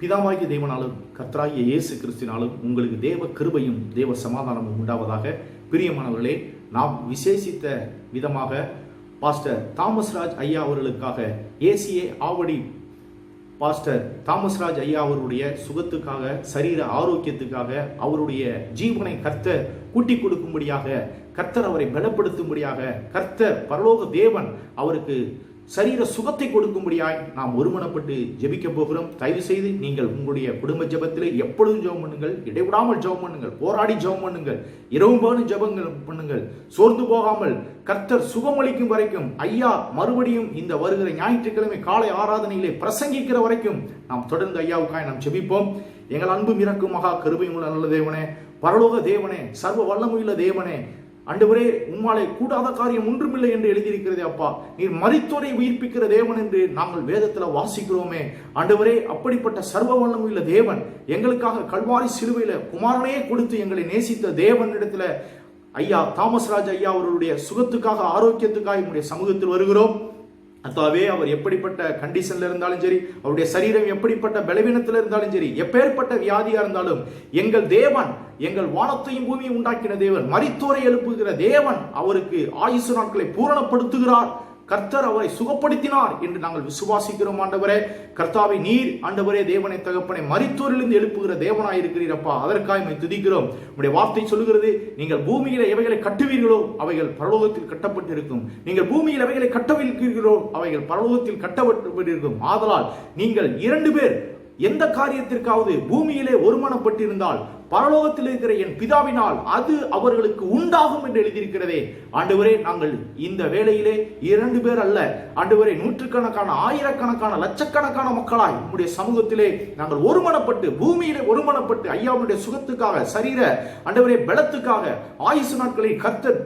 பிதாவாகிய தேவனாலும் கர்த்தராகிய இயேசு கிறிஸ்தினாலும் உங்களுக்கு தேவ கிருபையும் தேவ சமாதானமும் உண்டாவதாக பிரியமானவர்களே நாம் விசேஷித்த விதமாக பாஸ்டர் தாமஸ் ராஜ் ஐயா அவர்களுக்காக A C A Avadi pastor Thomas Raj ஐயா அவருடைய சுகத்துக்காக சரீர ஆரோக்கியத்துக்காக அவருடைய ஜீவனை கர்த்தர் கூட்டி கொடுக்கும்படியாக கர்த்தர் அவரை பலப்படுத்தும்படியாக கர்த்தர் பரலோக தேவன் அவருக்கு சரீர சுகத்தை கொடுக்கும்படியாய் நாம் ஒருமனப்பட்டு ஜெபிக்க போகிறோம். தயவு செய்து நீங்கள் உங்களுடைய குடும்ப ஜெபத்திலே எப்பொழுதும் ஜெபம் பண்ணுங்கள். இடைவிடாமல் ஜெபம் பண்ணுங்கள். போராடி ஜெபம் பண்ணுங்கள். இரவும் பகலும் ஜெபங்கள் பண்ணுங்கள். சோர்ந்து போகாமல் கர்த்தர் சுகமளிக்கும் வரைக்கும் ஐயா மறுபடியும் இந்த வருகிற ஞாயிற்றுக்கிழமை காலை ஆராதனையிலே பிரசங்கிக்கிற வரைக்கும் நாம் தொடர்ந்து ஐயாவுக்காய் நாம் ஜெபிப்போம். எங்கள் அன்பு இறக்கும் மகா கருபையும் உள்ள நல்ல தேவனே பரலோக தேவனே சர்வ வல்லமுள்ள தேவனே அண்டவரே உம்மாலே கூடாத காரியம் ஒன்றுமில்லை என்று எழுதியிருக்கிறதே அப்பா. நீர் மரித்தோரை உயிர்ப்பிக்கிற தேவன் என்று நாங்கள் வேதத்துல வாசிக்கிறோமே. அண்டவரே அப்படிப்பட்ட சர்வ வல்லமுள்ள தேவன் எங்களுக்காக கல்வாரி சிலுவையில குமாரனையே கொடுத்து எங்களை நேசித்த தேவனிடத்துல ஐயா தாமஸ் ராஜ் ஐயா அவர்களுடைய சுகத்துக்காக ஆரோக்கியத்துக்காக என்னுடைய சமூகத்தில் வருகிறோம். அத்தாவே அவர் எப்படிப்பட்ட கண்டிஷன்ல இருந்தாலும் சரி அவருடைய சரீரம் எப்படிப்பட்ட பலவீனத்தில் இருந்தாலும் சரி எப்பேற்பட்ட வியாதியா இருந்தாலும் எங்கள் தேவன் எங்கள் வானத்தையும் பூமியும் உண்டாக்கின தேவன் மரித்தோரை எழுப்புகிற தேவன் அவருக்கு ஆயுசு நாட்களை பூரணப்படுத்துகிறார். கர்த்தர் அவரை சுகப்படுத்தினார் என்று நாங்கள் விசுவாசிக்கிறோம் ஆண்டவரே. கர்த்தாவை நீர் ஆண்டவரே தேவனை தகப்பனை மரித்தோரிலிருந்து எழுப்புகிற தேவனாய் இருக்கிறீரப்பா. அதற்காக துதிக்கிறோம். உடைய வார்த்தை சொல்லுகிறது நீங்கள் பூமியில எவைகளை கட்டுவீர்களோ அவைகள் பரலோகத்தில் கட்டப்பட்டிருக்கும். நீங்கள் பூமியில் எவைகளை கட்டவிருக்கிறீர்களோ அவைகள் பரலோகத்தில் கட்டப்பட்டிருக்கும். ஆதலால் நீங்கள் இரண்டு பேர் எந்த காரியத்திற்காவது பூமியிலே ஒருமனப்பட்டிருந்தால் பரலோகத்தில் இருக்கிற என் பிதாவினால் அது அவர்களுக்கு உண்டாகும் என்று எழுதியிருக்கிறதே. ஆண்டவரே நாங்கள் இந்த வேளையிலே இரண்டு பேர் அல்ல ஆண்டவரே நூற்றுக்கணக்கான ஆயிரக்கணக்கான லட்சக்கணக்கான மக்களாய் உங்களுடைய சமூகத்திலே நாங்கள் ஒருமனப்பட்டு பூமியிலே ஒருமனப்பட்டு ஐயாவுடைய சுகத்துக்காக சரீர ஆண்டவரே பலத்துக்காக ஆயுசு நாட்களில் கர்த்தர்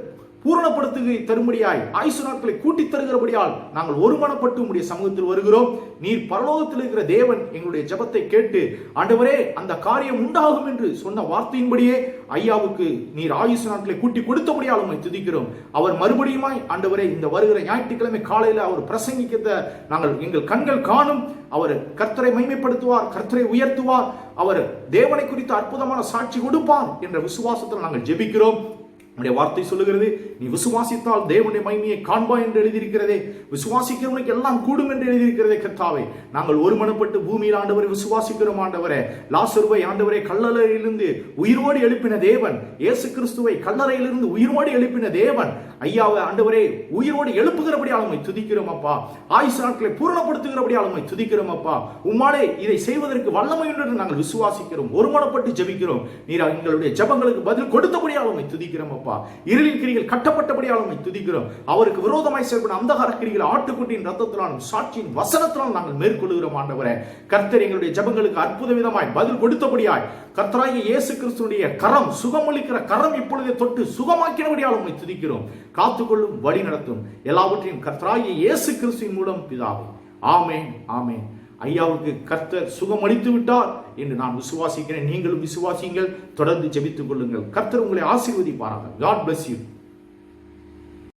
பூரணப்படுத்து தரும்படியாய் ஆயுசு நாட்களை கூட்டி தருகிறபடியால் நாங்கள் ஒருமனப்பட்டு உடைய சமூகத்தில் வருகிறோம். நீர் பரலோகத்தில் இருக்கிற தேவன் எங்களுடைய ஜெபத்தை கேட்டு ஆண்டவரே அந்த காரியம் உண்டாகும் என்று சொன்ன வார்த்தையின்படியே ஐயாவுக்கு நீர் ஆயுசு நாட்களை கூட்டி கொடுத்தபடியால் உங்களை துதிக்கிறோம். அவர் மறுபடியுமாய் ஆண்டவரே இந்த வருகிற ஞாயிற்றுக்கிழமை காலையில் அவர் பிரசங்கிக்கிறத நாங்கள் எங்கள் கண்கள் காணும். அவர் கர்த்தரை மைமைப்படுத்துவார் கர்த்தரை உயர்த்துவார். அவர் தேவனை குறித்து அற்புதமான சாட்சி கொடுப்பார் என்ற விசுவாசத்தில் நாங்கள் ஜெபிக்கிறோம். நம்முடைய வார்த்தை சொல்லுகிறது நீ விசுவாசித்தால் தேவனுடைய மகிமையை காண்பா என்று எழுதியிருக்கிறதே. விசுவாசிக்கிறவனுக்கு எல்லாம் கூடும் என்று எழுதியிருக்கிறதே கத்தாவை நாங்கள் ஒருமனப்பட்டு பூமியில் ஆண்டவரை விசுவாசிக்கிறோம் ஆண்டவரே. லாசுருவை ஆண்டவரை கல்லறையிலிருந்து உயிரோடு எழுப்பின தேவன் இயேசு கிறிஸ்துவை கல்லறையிலிருந்து உயிரோடு எழுப்பின தேவன். ஐயாவை ஆண்டவரே உயிரோடு எழுப்புகிறபடி ஆளுமை துதிக்கிறோம் அப்பா. ஆயுசு நாட்களை பூரணப்படுத்துகிறபடி ஆளுமை துதிக்கிறோம் அப்பா. உம்மாலே இதை செய்வதற்கு வல்லமை என்று நாங்கள் விசுவாசிக்கிறோம் ஒருமனப்பட்டு ஜெபிக்கிறோம். நீர் எங்களுடைய ஜெபங்களுக்கு பதில் கொடுத்தபடி ஆளுமை துதிக்கிறோம் அப்பா. இருளின் கிரிகள் கட்டப்பட்டபடியால் உண்மை துதிக்கிறோம். அவருக்கு விரோதமாய் செயல்படும் அந்தகார கிரிகள் ஆட்டுக்குட்டியின் ரத்தத்தினாலும் சாட்சியின் வசனத்தினாலும் நாங்கள் மேற்கொள்கிறோம் ஆண்டவரே. கர்த்தர் எங்களுடைய ஜெபங்களுக்கு அற்புத விதமாய் பதில் கொடுத்தபடியாய் கர்த்தராகிய இயேசு கிறிஸ்துடைய கரம் சுகமளிக்கிற கரம் இப்பொழுதே தொட்டு சுகமாக்கினபடியால் உண்மை துதிக்கிறோம். காத்துக்கொள்ளும் வழி நடத்தும் எல்லாவற்றையும் கர்த்தராகிய இயேசு கிறிஸ்துவின் மூலம் பிதாவே. ஆமேன் ஆமேன். ஐயாவுக்கு கர்த்தர் சுகம் அளித்து விட்டார் என்று நான் விசுவாசிக்கிறேன். நீங்களும் விசுவாசிங்கள் தொடர்ந்து ஜெபித்துக் கொள்ளுங்கள். கர்த்தர் உங்களை ஆசீர்வதிப்பாராங்க காட் பிளஸ் யூ